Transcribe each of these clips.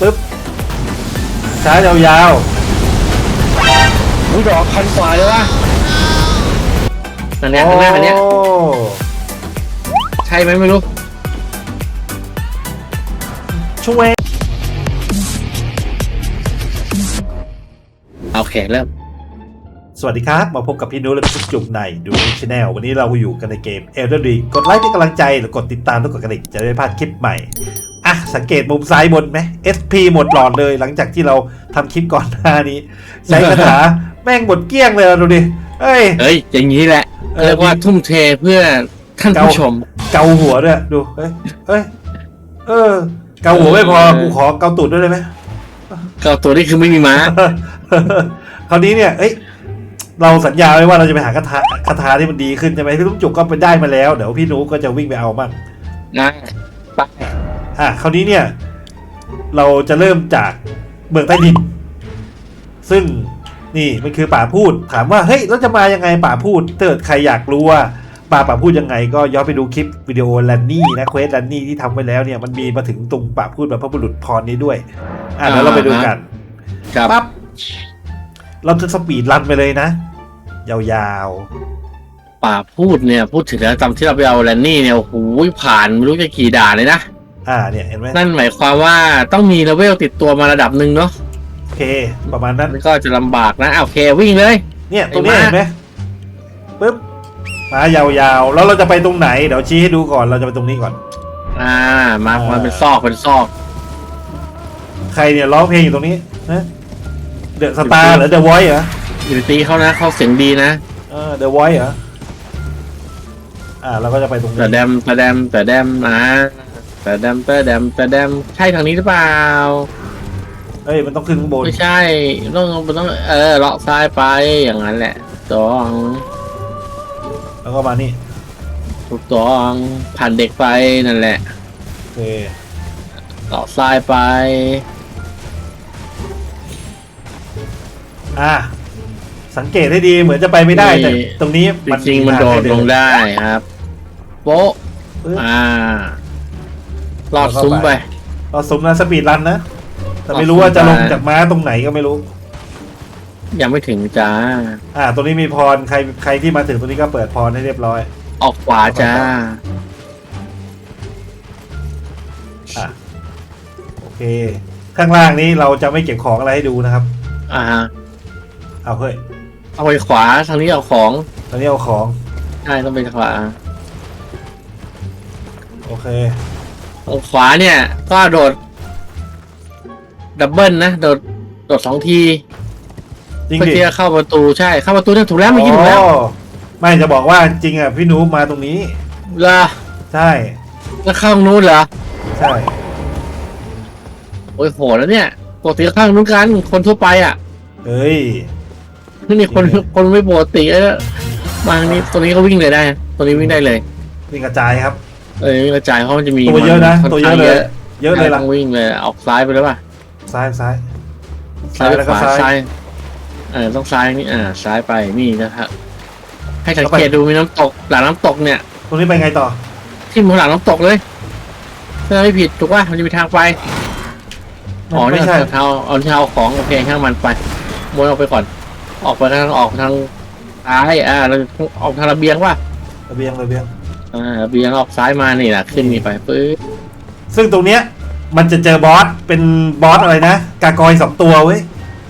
ปึ๊บช้ายาวอุ้ยดอกพันกว่าเลยวะอันๆเนี้ยข้างหน้าอันเนี้ยโอ้ใช่ไหมไม่รู้ ช่วยโอเคเริ่ม สวัสดีครับ มาพบกับพี่นุ้ยและพี่จุกในดูชแนลวันนี้เราอยู่กันในเกม Elden Ring กดไลค์เป็นกำลังใจหรือกดติดตามแล้วกดกระดิ่งจะได้ไม่พลาดคลิปใหม่ อะสังเกตมุมซ้ายบนไหม SP หมดหลอดเลยหลังจากที่เราทำคลิปก่อนหน้านี้ ใช้คาถาแม่งหมดเกลี้ยงเลยอะดูดิเอ้ยเฮ้ย อย่างนี้แหละเออ เรียกว่าทุ่มเทเพื่อท่านผู้ชม เกาหัวด้วยดูเอ้ยเอ้ยเออ เกาหัวไม่พอเออกูขอเกาตูดด้วยได้ไหมก็ตัวนี้คือไม่มีม้า คราวนี้เนี่ย เอ้ย เราสัญญาไว้ว่าเราจะไปหาคาถาคาถาที่มันดีขึ้นใช่ไหมพี่ลุงจุกก็ไปได้มาแล้ว เดี๋ยวพี่นุก็จะวิ่งไปเอามั่งนะไป อะคราวนี้เนี่ย เราจะเริ่มจากเมืองใต้ดิน ซึ่งนี่มันคือป่าพูด ถามว่าเฮ้ยแล้วจะมายังไงป่าพูดถ้าเกิดใครอยากรู้ว่าป่าป่าพูดยังไงก็ย้อนไปดูคลิปวิดีโอแลนนี่นะเควสแลนนี่ที่ทำไว้แล้วเนี่ยมันมีมาถึงตรงป่าพูดแบบพระบุรุษพรนี้ด้วย อะแล้วเราไปดูกันครับปั๊บเราจะสปีดรันไปเลยนะ ยาวป่าพูดเนี่ย พูดถึงแล้วจำที่เราไปเอาแลนนี่เนี่ยโอ้โหผ่านไม่รู้จะกี่ด่านเลยนะๆ อ่าเนี่ยเห็นไหมนั่นหมายความว่าต้องมีเลเวลติดตัวมาระดับหนึ่งเนาะโอเค ประมาณนั้นมันก็จะลำบากนะอะโอเควิ่งเลย เนี่ยตรงนี้ไอ้ม้าเห็นไหมปึ๊บมายาวๆ แล้วเราจะไปตรงไหน เดี๋ยวชี้ให้ดูก่อนเราจะไปตรงนี้ก่อน อ่า มาอ่ามันเป็นซอกเป็นซอก ใครเนี่ยร้องเพลงอยู่ตรงนี้นะเดอะสตาร์หรือเดอะวอยเหรออยู่ตีเขานะเขาเสียงดีนะเออเดอะวอยเหรออ่าเราก็จะไปตรงนี้แต่แดมแต่แดมแต่แดมนะ แต่แดมแต่แดมแต่แดมใช่ทางนี้หรือเปล่า เอ้ยมันต้องขึ้นข้างบนไม่ใช่ต้องมันต้องเออเลาะซ้ายไปอย่างนั้นแหละตองแล้วก็มานี่ถูกต้องผ่านเด็กไปนั่นแหละโอเคเลาะซ้ายไป อ่าสังเกตให้ดีเหมือนจะไปไม่ได้แต่นี่ตรงนี้จริงๆมันโดดลงได้ครับ โป๊ะปึ๊บอ่า ลอดซุ้มไปเราสมนะสปีดรันนะ แต่ไม่รู้ว่าจะลงจากม้าตรงไหนก็ไม่รู้ ยังไม่ถึงจ้า อ่าตรงนี้มีพร ใครใครที่มาถึงตรงนี้ก็เปิดพรให้เรียบร้อย ออกขวาจ้า อะโอเค ข้างล่างนี้เราจะไม่เก็บของอะไรให้ดูนะครับ อ่าฮะเอาเฮ้ย เอาไปขวาทางนี้เอาของตอนนี้เอาของ ใช่ต้องไปขวา โอเคเอาขวาเนี่ย ก็โดด ดับเบิลนะ โดด โดดสองทีจริงเพื่อดิที่จะเข้าประตูใช่ เข้าประตูเนี่ยถูกแล้วเมื่อกี้ถูกแล้วอ๋อไม่จะบอกว่าจริงอะพี่หนูมาตรงนี้ เหรอใช่แล้วเข้านู้นเหรอ ใช่โอ้ยโหแล้วเนี่ยปกติก็เข้านู้นกันคนทั่วไปอะ เฮ้ย นี่คนคนไม่ปกติเออมาทางนี้ตรงนี้ก็วิ่งเลยได้ตรงนี้วิ่งได้เลย นี่กระจายครับ เออวิ่งกระจายเพราะมันจะมีตัวเยอะนะค่ตัวเยอะข้างเลย เยอะเลยต้ล่ะองวิ่งเลยออกซ้ายไปแล้วป่ะซ้ายซ้าย ซ้ายไปแล้วขก็วาซ้าย ซ้ายเออต้องซ้ายนี่อ่าซ้ายไปนี่นะครับให้สังแล้วไปเกตดูมีน้ำตกหลังน้ำตกเนี่ยตรงนี้ไปไงต่อ ที่มันหลังน้ำตกเลยถ้าไม่ผิดถูกป่ะมันจะมีทางไปอ๋อไม่นี่ใช่เท้าเอาเท้าของโอเคช่างมันไปม้วนออกไปก่อน ออกไปทางออกทางซ้ายอ่าเราออกทางระเบียงป่ะระเบียงระเบียง อ่าระเบียงออกซ้ายมานี่แหละขึ้นนี่ไปปึ๊บซึ่งตรงเนี้ยมันจะเจอบอสเป็นบอสอะไรนะ กากอยสองตัวเว้ย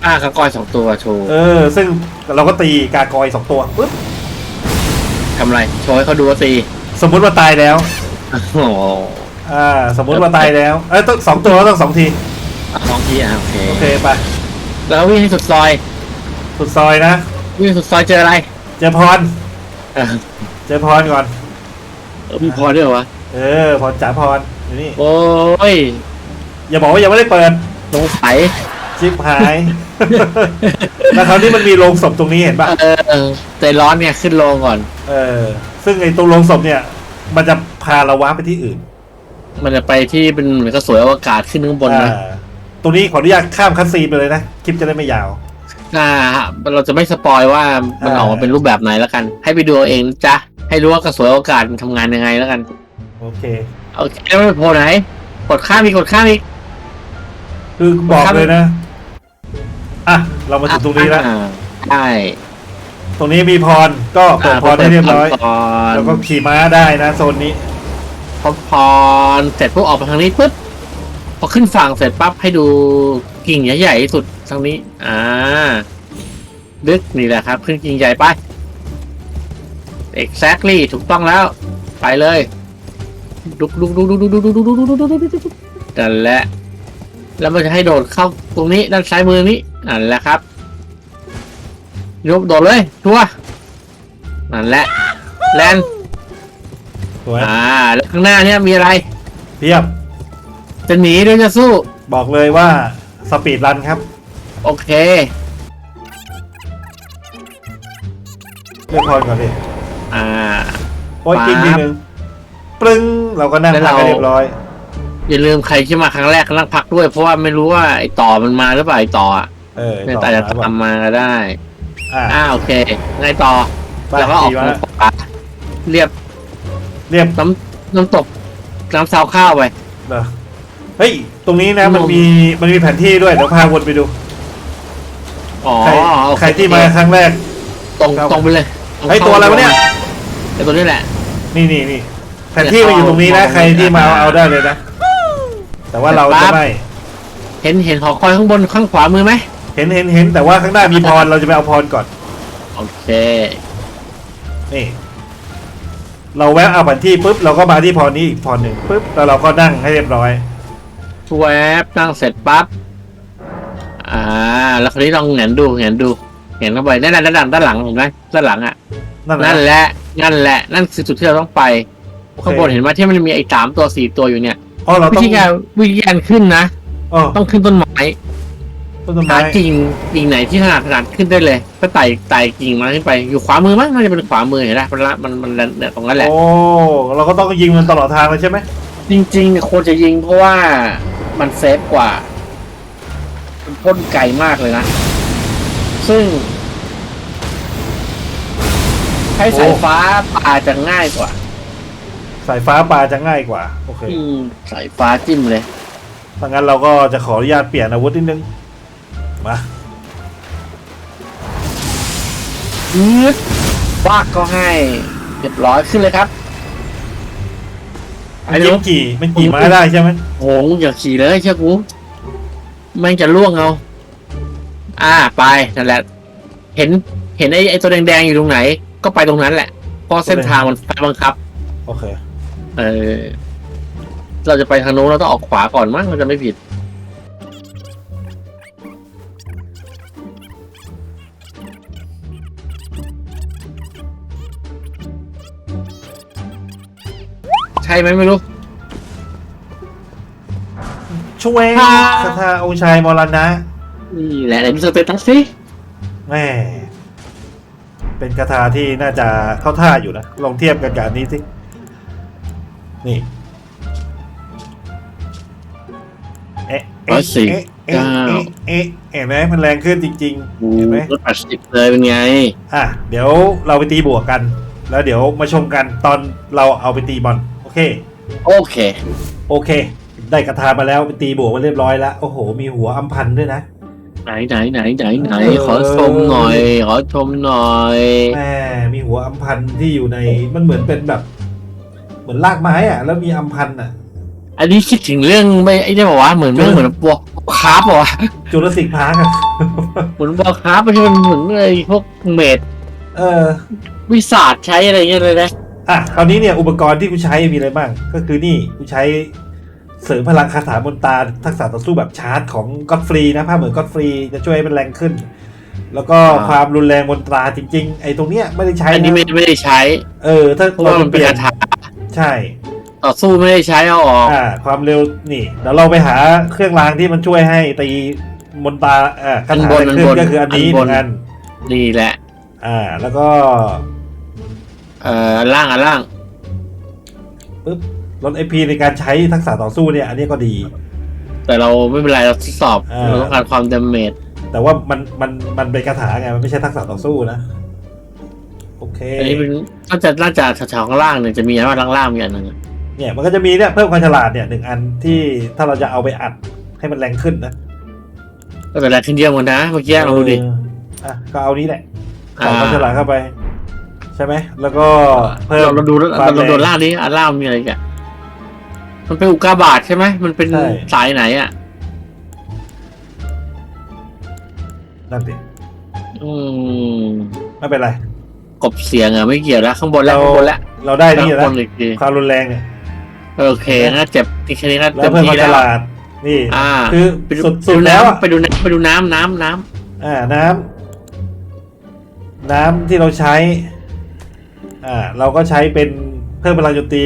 อ่ากระกอยสองตัวโชว์เออ ซึ่งเราก็ตีกากอยสองตัวปึ๊บทำไรโชว์ให้เขาดูว่าตีสมมุติว่าตายแล้วโอ้โหอ่าสมมุติว่าตายแล้ว เอ้ยต้องสองตัวต้องสองทีสองทีอะโอเคโอเคไปแล้ววิ่งให้สุดซอย สุดซอยนะวิ่งสุดซอยเจออะไรเจอพรเออเจอพรก่อน มีพอด้วยเหรอวะ เออพรจ๋าพรอยู่นี่ โอ้ยอย่าบอกว่ายังไม่ได้เปิด สงสัยชิปหาย แล้วคราวนี้มันมีโรงศพตรงนี้เห็นปะเออใจร้อนเนี่ยขึ้นลงก่อน เออ ซึ่งไอ้ตรงโรงศพเนี่ย มันจะพาเราว้าร์ปไปที่อื่นมันจะไปที่เป็นเหมือนกระสวยอวกาศขึ้นข้างบนนะ อ่าตรงนี้ขออนุญาตข้ามคัดซีนไปเลยนะ คลิปจะได้ไม่ยาว อ่า เราจะไม่สปอยว่ามันอ่าออกมาเป็นรูปแบบไหนแล้วกัน ให้ไปดูเอาเองนะจ้ะ ให้รู้ว่ากระสวยอวกาศมันทำงานยังไงแล้วกัน โอเค โอเคแล้วมันโผล่ไหน กดข้ามอีกกดข้ามอีก คือบอกเลยนะ อะ เรามาถึงตรงนี้แล้ว อ่าใช่ตรงนี้มีพรก็เปิดพรให้เรียบร้อย พรแล้วก็ขี่ม้าได้นะโซนนี้ พอพรเสร็จปุ๊บออกมาทางนี้ปุ๊บพอขึ้นฝั่งเสร็จปั๊บให้ดูกิ่งใหญ่ๆที่สุดทางนี้ อ่า ดึกนี่แหละครับ ขึ้นกิ่งใหญ่ไป exactly ถูกต้องแล้ว ไปเลยดุกดุกดุกดุกดุกดุกดุกดุกดุกดุกดุกดุกดุกดุกนั่นแหละ แล้วมันจะให้โดดเข้าตรงนี้ด้านซ้ายมือนี้นั่นแหละครับยกโดดเลยทัวร์นั่นแหละแลนสวยอ่าแล้วข้างหน้าเนี่ยมีอะไร เพียบ จะหนีหรือจะสู้ บอกเลยว่าสปีดรันครับ โอเคเรียกพรก่อนดิอ่ โอ้ยปั๊บกิ้งทีนึงปรึ้งเราก็นั่งแล้วพักเรากันเรียบร้อย อย่าลืมใครที่มาครั้งแรกก็นั่งพักด้วย เพราะว่าไม่รู้ว่าไอ้ต่อมันมาหรือเปล่าไอ้ต่ออะเออเนี่ยต่อแต่จะมาก่อนทำมาก็ได้อะอ่าโอเคไงต่อไปแล้วก็ออกขี่ทางม้าขวาเรียบ เรียบน้ำน้ำตกน้ำซาวข้าวไปเหรอเฮ้ย ตรงนี้นะมันนมมีมันมีแผนที่ด้วยเดี๋ยวพาวนไปดูอ๋อใครโอเใครที่มาครั้งแรก ตรงครับตรงไปเลยเฮ้ยตัวอะไรวะเนี่ยไอ้ตัวนี้แหละ นี่นี่นี่แผนที่มันอยู่ตรงนี้นะเอาใครที่มาเอาเอาได้เลยนะ แต่ว่าเราปั๊จะบไม่เห็นเห็นหอคอยข้างบนข้างขวามือไหมเห็นเห็นเห็นแต่ว่าข้างหน้ามีพรเราจะไปเอาพรก่อน โอเค นี่ เราแวะเอาแผนที่ปุ๊บเราก็มาที่พรนี้อีกพรหนึ่งปุ๊บแล้วเราก็นั่งให้เรียบร้อยแวบนั่งเสร็จปั๊บอ่า แล้วคราวนี้ลองแหงนดูแหงนดูแหงนเข้าไปนั่นแหละด้านหลังด้านหลังเห็นไหมด้านหลังอะนั่นนั่นแหละแหละ นั่นแหละนั่นคือจุดที่เราต้องไปโอเคข้างบนเห็นไหมที่มันมีไอ้สามตัวสี่ตัวอยู่เนี่ยอ๋อเราวิต้องธีการวิธีการขึ้นนะ อ๋อต้องขึ้นต้นไม้ต้นไม้หากิ่งกิ่งไหนที่ถนัดถนัดขึ้นได้เลย ก็ไต่ไต่กิ่งมาขึ้นไปอยู่ขวามือมั้งน่าจะเป็นขวามือเห็นไหมมันละมันมันเนี่ยตรงนั้นแหละ โอ้เราก็ต้องยิงมันตลอดทางเลยใช่ไหมจริงๆเนี่ยควรจะยิงเพราะว่ามันเซฟกว่า มันพ่นไกลมากเลยนะ ซึ่งใช้สายฟ้าป่าจะง่ายกว่า สายฟ้าปลาจะง่ายกว่า โอเคอืมสายฟ้าจิ้มเลย ถ้างั้นเราก็จะขออนุญาตเปลี่ยนอาวุธนิดนึง มาอืดว่าดก็ให้เรียบร้อยขึ้นเลยครับ ไอ้มันหนูขี่มันขี่ม้าได้ใช่ไหมโหงอย่าขี่เลยเชื่อกูแม่งจะล่วงเอา อ่าไปนั่นแหละ เห็นเห็นไอ้ไอ้ตัวแดงๆอยู่ตรงไหน ก็ไปตรงนั้นแหละเพราะเส้นทางมันไฟบังคับ โอเค เออ เราจะไปทางโน้นเราต้องออกขวาก่อนมั้งเราจะไม่ผิด ใช่ไหมไม่รู้ ช่วยค่ะ คาถาองค์ชายมรณะนี่แหละไหนดูสเตตัสสิ แม่ เป็นคาถาที่น่าจะเข้าท่าอยู่นะ ลองเทียบกันกับอันนี้สิ นี่ เอ๊ะร้อยสี่เอ๊ะเอ๊ะเก้าเอ๊ะเอ๊ะเห็นไหมมันแรงขึ้นจริงๆ เห็นไหมรถแปดสิบเลยเป็นไง อะ เดี๋ยวเราไปตีบวกกัน แล้วเดี๋ยวมาชมกันตอนเราเอาไปตีบอล โอเค โอเค โอเค ได้กระทามาแล้วไปตีบวกมาเรียบร้อยแล้ว โอ้โห มีหัวอัมพันธ์ด้วยนะ ไหนไหนไหนไหนไหนเออขอชมหน่อย ขอชมหน่อยแม่มีหัวอัมพันธ์ที่อยู่ในมันเหมือนเป็นแบบ เหมือนรากไม้อะ แล้วมีอัมพันธ์อะ อันนี้คิดถึงเรื่องไม่ไอ้เนี่ยบอกว่าเหมือนเออเหมือนบัวคาร์บบอกว่าจูราสสิกพาร์กอะเหมือนบัวคาร์บที่มันเหมือนไอ้พวกเมดเออ วิสาดใช้อะไรเงี้ยเลยนะอะคราวนี้เนี่ยอุปกรณ์ที่กูใช้มีอะไรบ้าง ก็คือนี่กูใช้ เสริมพลังคาถามนตราทักษะต่อสู้แบบชาร์จของก็อดฟรีนะภาพเหมือนก็อดฟรีจะช่วยให้มันแรงขึ้น แล้วก็ความรุนแรงมนตราจริง ๆ ไอ้ตรงเนี้ยไม่ได้ใช้อันนี้นะไม่ไม่ได้ใช้ เออ ถ้าเพราะว่ามันเป็นลี่ยคาถาใช่ ต่อสู้ไม่ได้ใช้เอาออก อ่าความเร็วนี่เดี๋ยวเราไปหาเครื่องรางที่มันช่วยให้ตีมนตราเอ่อคาถาแรงขึ้นก็คืออันนี้หนึ่งอันนี่แหละ อ่า แล้วก็เอ่อล่างอะล่างปึ๊บ ลดไอพีในการใช้ทักษะต่อสู้เนี่ย อันนี้ก็ดี แต่เราไม่เป็นไรเราทดสอบอ่า เราต้องการความเดเมจแต่ว่ามันมันมันเป็นคาถาไงมันไม่ใช่ทักษะต่อสู้นะ โอเค อันนี้เป็นน่าจะน่าจะแถวๆข้างล่างเนี่ยจะมีอันว่าล่างๆมีอันหนึงอะเนี่ยมันก็จะมีเนี่ยเพิ่มความฉลาดเนี่ยหนึ่งอันที่ถ้าเราจะเอาไปอัดให้มันแรงขึ้นนะไม่เป็นไรขึ้นเยี่ยมกันนะเมื่อกี้ลองดูดิเอออะก็เอานี้แหละอ่าใส่ปลาฉลามเข้าไป ใช่ไหมแล้วก็เพิ่ม เราเราดูความเราโดนแรงล่างนี้อะล่างมีอะไรกัน มันเป็นอุกกาบาตใช่ไหม มันเป็นใช่ สายไหนอะ นั่นสิอืมไม่เป็นไร กบเสียงอะไม่เกี่ยวแล้วข้างบนแล้วเราข้างบนแล้วเราได้นี่ข้างแล้บวนอีกทีความรุนแรงเนี่ยโอเคงั้นเจ็บที่แค่นี้ก็แล้เต็วมเพิ่มคที่วามฉแล้ว ลาดนี่ อ่าคือไปดูสุดไปสุดูดแล้วอะน้ำไปดูน้ำไปดูน้ำน้ำน้ำอ่าน้ำน้ำที่เราใช้ อ่า เราก็ใช้เป็นเพิ่มพลังโจมตี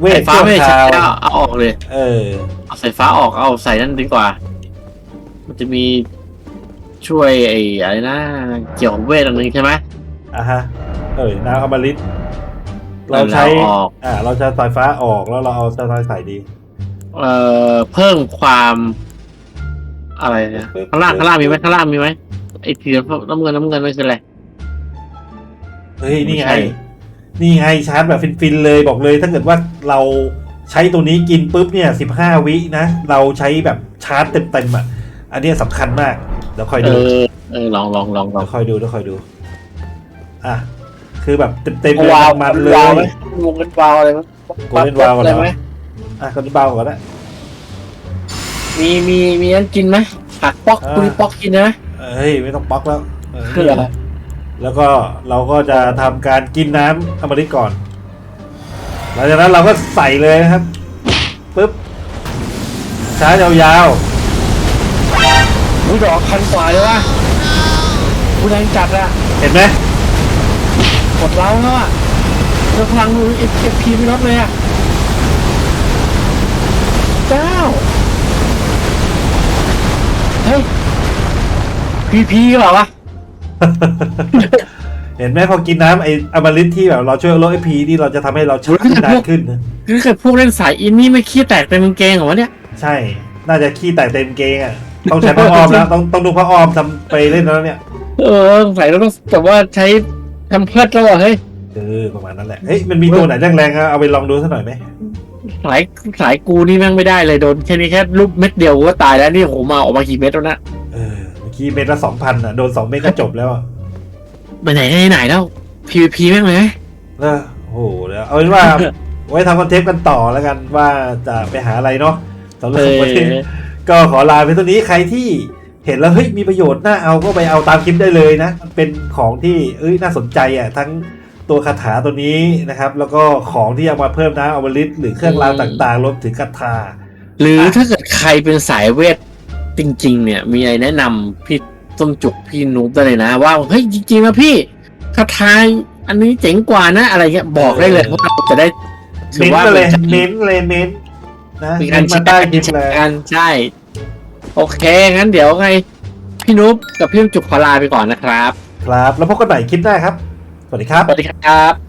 เวสาทยฟ้าชั่วไม่คใช่ราวแล้วเอาออกเลย เออ เอาสายฟ้าออกเอาใส่นั่นดีกว่า มันจะมีช่วยไอ้อะไรนะเกี่ยวกับเวทอันหนึงใช่ไหม อะฮะ เออน้ำอมฤตเราใช้ เราออก อ่า เราจะสายฟ้าออกแล้วเราเอาสายใส่ดี เอ่อเพิ่มความอะไรนะข้างล่างข้างล่างมีไหมข้างล่างมีไหมไอ้ทีน้ำเงินน้ำเงินไม่ใช่อะไร เฮ้ย นี่ไง ไม่ใช่ นี่ไงชาร์จแบบฟินๆเลยบอกเลยถ้าเกิดว่าเราใช้ตัวนี้กินปุ๊บเนี่ยสิบห้าวินะ เราใช้แบบชาร์จเต็มๆอะ อันเนี้ยสำคัญมาก เดี๋ยวคอยเอดู อเออลองลองลองลองเดี๋ยวคอยดูเดี๋ยวคอยดู อะ คือแบบเต็มๆเลยวาวมันเลวาวยไหมวงกันวาวอะไรไหมโกลเด้นวาวก่อนอะไรเหรอไหมอะก็เบาก่อนนะมีมีมีอันกินไหมผักป๊อกอ่าคุยป๊อกกินได้ไหมเฮ้ยไม่ต้องป๊อกแล้วเออคืออะไร แล้วก็เราก็จะทำการกินน้ำอมฤตก่อน หลังจากนั้นเราก็ใส่เลยนะครับปุ๊บชาร์จยาวอุ้ยดอกพันกว่าเลยว่ะผู้แรงจัดอะๆเห็นไหมกดเล้าแล้วอะแล้วพลังเอฟเอฟพีไม่ลดเลยอะเจ้าเฮ้ยพีพีเหรอวะ เห็นไหมพอกินน้ำไออมฤตที่แบบเราช่วยลดไอพีที่เราจะทำให้เราชาร์จนานขึ้นนะคือเกิดพวกเล่นสายอินนี่ไม่ขี้แตกเต็มกางเกงเหรอวะเนี่ย ใช่ น่าจะขี้แตกเต็มเกงอะต้องใช้ผ้าอ้อมแล้วต้องต้องดูผ้าอ้อมทำไปเล่นแล้วเนี่ยเออสงสัยเราต้องแต่ว่าใช้ทำเพิดแล้วเหรอเฮ้ยเออประมาณนั้นแหละเฮ้ยมันมีตัวไหนแรงๆอะเอาไปลองดูสักหน่อยไหมสายสายกูนี่แม่งไม่ได้เลยโดนแค่นี้แค่รูปเม็ดเดียวกูก็ตายแล้วนี่โหมาออกมากี่เม็ดแล้วนะ เออเมื่อกี้เม็ดละสองพันอะ โดนสองเม็ดก็จบแล้วอะไปไหนได้ไหนแล้ว PVP แม่งเลยเออโอ้โหเดี๋ยวเอาเป็นว่า ไว้ทำคอนเทนต์กันต่อแล้วกันว่าจะไปหาอะไรเนาะสำหรับเออวันนี้ ก็ขอลาไปตัวนี้ใครที่เห็นแล้วเฮ้ยมีประโยชน์น่าเอาก็ไปเอาตามคลิปได้เลยนะ มันเป็นของที่เอ้ยน่าสนใจอะทั้งตัวคาถาตัวนี้นะครับ แล้วก็ของที่เอามาเพิ่มน้ำอมฤตหรือเครื่องรางต่างๆรวมถึงคาถา หรืออะถ้าเกิดใครเป็นสายเวท จริง ๆ เนี่ย มีอะไรแนะนำพี่ต้มจุกพี่นุ๊กได้เลยนะ ว่าเฮ้ยจริงๆนะพี่คาถาอันนี้เจ๋งกว่านะ อะไรเงี้ยบอกได้เลยว่าเราจะได้ถืเม้อนว่าต์มาเลยเป็นเม้นต์เลยเม้นต์นะมีเม้การนต์แชมาร์ใต้กันคลิปแชเลยร์กันใช่ โอเค งั้นเดี๋ยวไง พี่นุ๊กกับพี่ต้มจุกขอลาไปก่อนนะครับ ครับ แล้วพบกันใหม่คลิปหน้าครับ สวัสดีครับ สวัสดีครับ